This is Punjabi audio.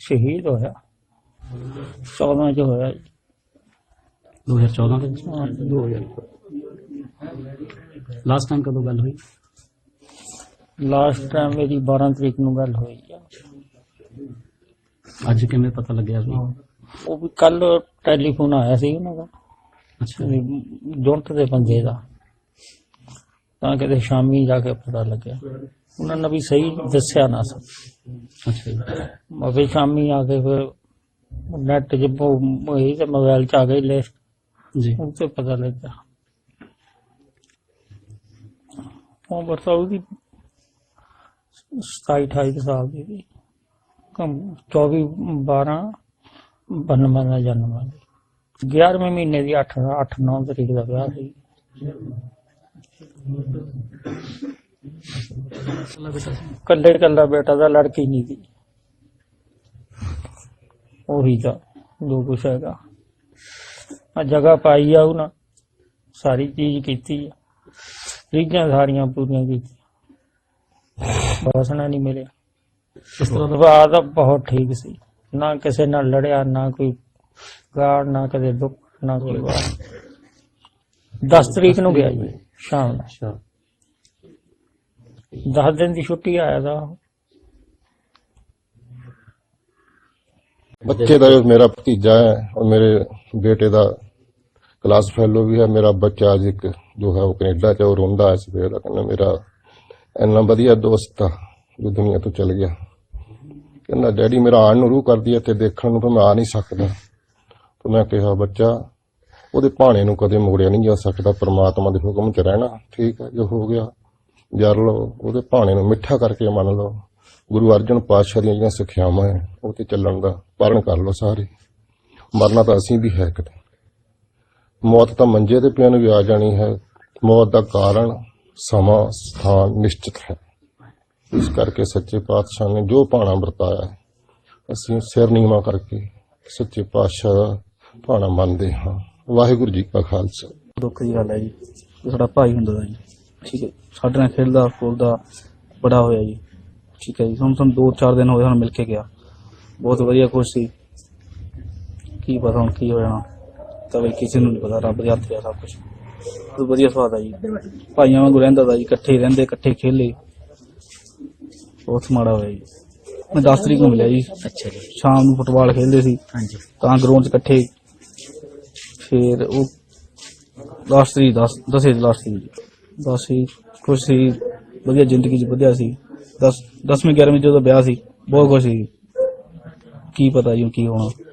ਸ਼ਹੀਦ ਹੋਇਆ 14 ਚ ਹੋਇਆ ਜੀ 2014 ਦੇ ਵਿੱਚ ਹਾਂ, 2000 ਲਾਸਟ ਟਾਈਮ ਕਦੋਂ ਗੱਲ ਹੋਈ ਲਾਸਟ ਟਾਈਮ ਮੇਰੀ 12 ਤਰੀਕ ਨੂੰ ਗੱਲ ਹੋਈ ਆ ਅੱਜ ਕਿਵੇਂ ਪਤਾ ਲੱਗਿਆ ਵੀ ਉਹ ਵੀ ਕੱਲ ਟੈਲੀਫੋਨ ਆਇਆ ਸੀ ਉਹਨਾਂ ਦਾ ਅੱਛਾ ਵੀ ਜੁੰਟ ਦੇ ਬੰਦੇ ਦਾ ਤਾਂ ਕਿਤੇ ਸ਼ਾਮੀ ਜਾ ਕੇ ਪਤਾ ਲੱਗਿਆ ਉਹਨਾਂ ਨੇ ਵੀ ਸਹੀ ਦੱਸਿਆ ਨਾ ਸਭ ਅੱਛਾ ਜੀ। ਸ਼ਾਮੀ ਆ ਕੇ ਫਿਰ ਨੈਟ ਜਿੱਪੋ ਇਹ ਤੇ ਮੋਬਾਈਲ ਚ ਆ ਗਈ ਲਿਸਟ ਜੀ। ਉਹ ਤੇ ਪਤਾ ਲੱਗਾ ਉਹ ਬਰਸਾ ਉਹਦੀ 27 28 ਸਾਲ ਦੀ ਸੀ। ਕਮ 24 12 92 ਦਾ ਜਨਮ ਹੈ 11ਵੇਂ ਮਹੀਨੇ ਦੀ 8 8 9 ਤਰੀਕ ਦਾ ਵਿਆਹ ਸੀ। ਕੱਲਾ ਕੱਲੇ ਬੇਟਾ ਦਾ ਲੜਕੀ ਨਹੀਂ ਸੀ। ਉਹੀ ਤਾਂ ਜੋ ਕੁਛ ਹੈਗਾ। ਆ ਜਗ੍ਹਾ ਪਾਈ ਆ ਉਹਨਾਂ। ਸਾਰੀ ਚੀਜ਼ ਕੀਤੀ ਆ। ਰੀਝਾਂ ਸਾਰੀਆਂ ਪੂਰੀਆਂ ਕੀਤੀ ਬਸਣਾ ਨਹੀਂ ਮਿਲਿਆ। ਇਸ ਦਾ ਤਾਂ ਬਹੁਤ ਠੀਕ ਸੀ। ਨਾ ਕਿਸੇ ਨਾਲ ਲੜਿਆ ਨਾ ਕੋਈ ਗਾੜ ਨਾ ਕਦੇ ਦੁੱਖ ਨਾ ਕੋਈ ਵਾਰ। 10 ਤਰੀਕ ਨੂੰ ਗਿਆ ਜੀ ਸ਼ਾਮ ਨੂੰ। 10 ਦਿਨ ਦੀ ਛੁੱਟੀ ਆਇਆ ਦਾ ਬੱਚੇ ਦਾ ਜੋ ਮੇਰਾ ਭਤੀਜਾ ਹੈ ਔਰ ਮੇਰੇ ਬੇਟੇ ਦਾ ਕਲਾਸ ਫੈਲੋ ਵੀ ਹੈ। ਮੇਰਾ ਬੱਚਾ ਅੱਜ ਇੱਕ ਜੋ ਹੈ ਉਹ ਕੈਨੇਡਾ ਚ ਉਹ ਰੋਂਦਾ ਹੈ ਸਵੇਰ ਦਾ। ਕਹਿੰਦਾ ਮੇਰਾ ਇੰਨਾ ਵਧੀਆ ਦੋਸਤ ਆ ਜੋ ਦੁਨੀਆ ਤੋਂ ਚਲ ਗਿਆ। ਕਹਿੰਦਾ, ਡੈਡੀ, ਮੇਰਾ ਆਉਣ ਨੂੰ ਰੂਹ ਕਰਦੀ ਹੈ ਤੇ ਦੇਖਣ ਨੂੰ ਤਾਂ ਮੈਂ ਆ ਨਹੀਂ ਸਕਦਾ। ਤੇ ਮੈਂ ਕਿਹਾ, ਬੱਚਾ, ਉਹਦੇ ਭਾਣੇ ਨੂੰ ਕਦੇ ਮੋੜਿਆ ਨਹੀਂ ਜਾ ਸਕਦਾ। ਪ੍ਰਮਾਤਮਾ ਦੇ ਹੁਕਮ 'ਚ ਰਹਿਣਾ ਠੀਕ ਹੈ, ਜੋ ਹੋ ਗਿਆ ਜਰ ਲਓ, ਉਹਦੇ ਭਾਣੇ ਨੂੰ ਮਿੱਠਾ ਕਰਕੇ ਮੰਨ ਲਓ। ਗੁਰੂ ਅਰਜਨ ਪਾਤਸ਼ਾਹ ਦੀਆਂ ਜਿਹੜੀਆਂ ਸਿੱਖਿਆਵਾਂ ਹੈ, ਉਹ ਤੇ ਚੱਲਣ ਦਾ ਪਾਲਣ ਕਰ ਲਓ ਸਾਰੇ। ਮਰਨਾ ਤਾਂ ਅਸੀਂ ਵੀ ਹੈ ਕਿਤੇ। ਮੌਤ ਤਾਂ ਮੰਜੇ ਤੇ ਪਿਆ ਨੂੰ ਵੀ ਆ ਜਾਣੀ ਹੈ। ਮੌਤ ਦਾ ਕਾਰਨ ਸਮਾਂ, ਸਥਾਨ ਨਿਸ਼ਚਿਤ ਹੈ। ਇਸ ਕਰਕੇ ਸੱਚੇ ਪਾਤਸ਼ਾਹ ਨੇ ਜੋ ਭਾਣਾ ਵਰਤਾਇਆ ਹੈ, ਅਸੀਂ ਸਿਰ ਨੀਵਾ ਕਰਕੇ ਸੱਚੇ ਪਾਤਸ਼ਾਹ ਦਾ ਭਾਣਾ ਮੰਨਦੇ ਹਾਂ। ਵਾਹਿਗੁਰੂ ਜੀ ਕਾ ਖਾਲਸਾ। ਦੁੱਖ ਦੀ ਗੱਲ ਹੈ ਜੀ ਸਾਡਾ ਭਾਈ ਹੁੰਦਾ ਜੀ। ਠੀਕ ਹੈ ਸਾਡੇ ਨਾਲ ਖੇਡਦਾ ਖੋਲਦਾ ਬੜਾ ਹੋਇਆ ਜੀ। ਠੀਕ ਹੈ ਜੀ। ਹੁਣ ਸਾਨੂੰ ਦੋ ਚਾਰ ਦਿਨ ਹੋਏ ਸਾਨੂੰ ਮਿਲ ਕੇ ਗਿਆ। ਬਹੁਤ ਵਧੀਆ ਖੁਸ਼ ਸੀ। ਕੀ ਪਤਾ ਹੁਣ ਕੀ ਹੋ ਜਾਣਾ ਤਾਂ ਬਈ ਕਿਸੇ ਨੂੰ ਨਹੀਂ ਪਤਾ ਰੱਬ ਦੇ ਹੱਥ ਆ ਸਭ ਕੁਝ ਬਹੁਤ ਵਧੀਆ ਸਵਾਦ ਆ ਜੀ। ਭਾਈਆਂ ਵਾਂਗੂ ਰਹਿੰਦਾ ਦਾ ਜੀ ਇਕੱਠੇ ਹੀ ਰਹਿੰਦੇ ਇਕੱਠੇ ਖੇਲੇ। ਬਹੁਤ ਮਾੜਾ ਹੋਇਆ ਜੀ। ਮੈਂ 10 ਤਰੀਕ ਨੂੰ ਮਿਲਿਆ ਜੀ। ਅੱਛਾ ਜੀ। ਸ਼ਾਮ ਨੂੰ ਫੁੱਟਬਾਲ ਖੇਡਦੇ ਸੀ। ਹਾਂਜੀ। ਤਾਂ ਗਰਾਊਂਡ 'ਚ ਇਕੱਠੇ। ਫਿਰ ਉਹ ਲਾਸਟ ਦੀ 10 ਦਸੇ ਲਾਸਟ ਦੀ ਬਸ ਜੀ ਖੁਸ਼ ਸੀ ਵਧੀਆ ਜ਼ਿੰਦਗੀ 'ਚ ਵਧਿਆ ਸੀ। 10 10ਵੀਂ 11ਵੀਂ ਜਦੋਂ ਵਿਆਹ ਸੀ, ਬਹੁਤ ਖੁਸ਼ ਸੀ। ਕੀ ਪਤਾ ਜੀ ਕੀ ਹੋਣਾ।